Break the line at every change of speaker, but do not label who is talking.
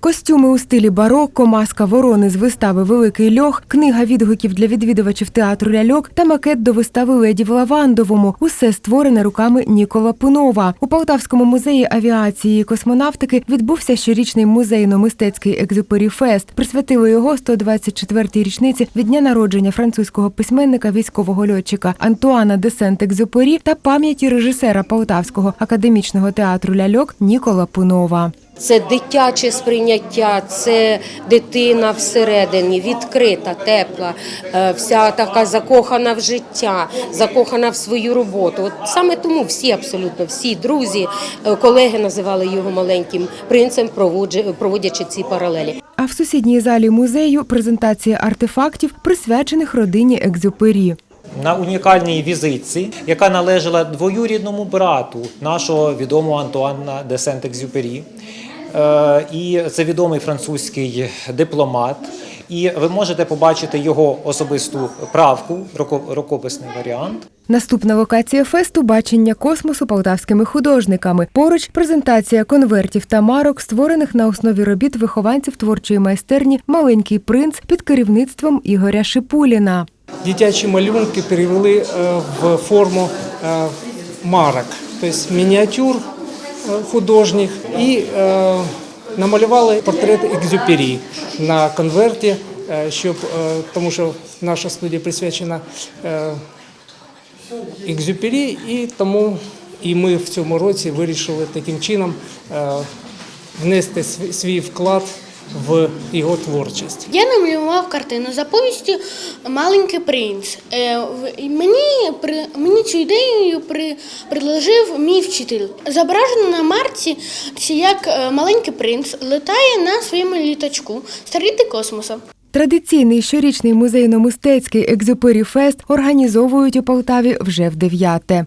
Костюми у стилі барокко, маска ворони з вистави Великий льох, книга відгуків для відвідувачів театру ляльок та макет до вистави Леді в Лавандовому. Усе створене руками Нікола Пунова. У Полтавському музеї авіації і космонавтики відбувся щорічний музейно-мистецький екзюпері фест. Присвятили його 124-й річниці від дня народження французького письменника військового льотчика Антуана де Сент-Екзюпері та пам'яті режисера Полтавського академічного театру ляльок Нікола Пунова.
Це дитяче сприйняття, це дитина всередині, відкрита, тепла, е, вся така закохана в життя, закохана в свою роботу. От саме тому всі, абсолютно всі друзі, е, колеги називали його маленьким принцем, проводячи ці паралелі.
А в сусідній залі музею презентація артефактів, присвячених родині Екзюпері.
на унікальній візитці, яка належала двоюрідному брату нашого відомого Антуана де Сент-Екзюпері. Е, І це відомий французький дипломат. І ви можете побачити його особисту правку, руко- рукописний варіант.
Наступна локація фесту бачення космосу полтавськими художниками. Поруч презентація конвертів та марок, створених на основі робіт вихованців творчої майстерні Маленький принц під керівництвом Ігоря Шипуліна.
Дитячі малюнки перевели е, в форму е, марок, тобто мініатюр художніх, і е, намалювали портрет Екзюпері на конверті, е, щоб, е, тому що наша студія присвячена е, Екзюпері, і тому і ми в цьому році вирішили таким чином е, внести свій вклад в його творчість.
Я намалював картину за повістю Маленький принц. Е, мені, при, мені цю ідею при, предложив мій вчитель. Зображено на марці, як е, маленький принц летає на своєму літачку старіти космосу.
Традиційний щорічний музейно-мистецький екзюпері фест організовують у Полтаві вже в дев'яте.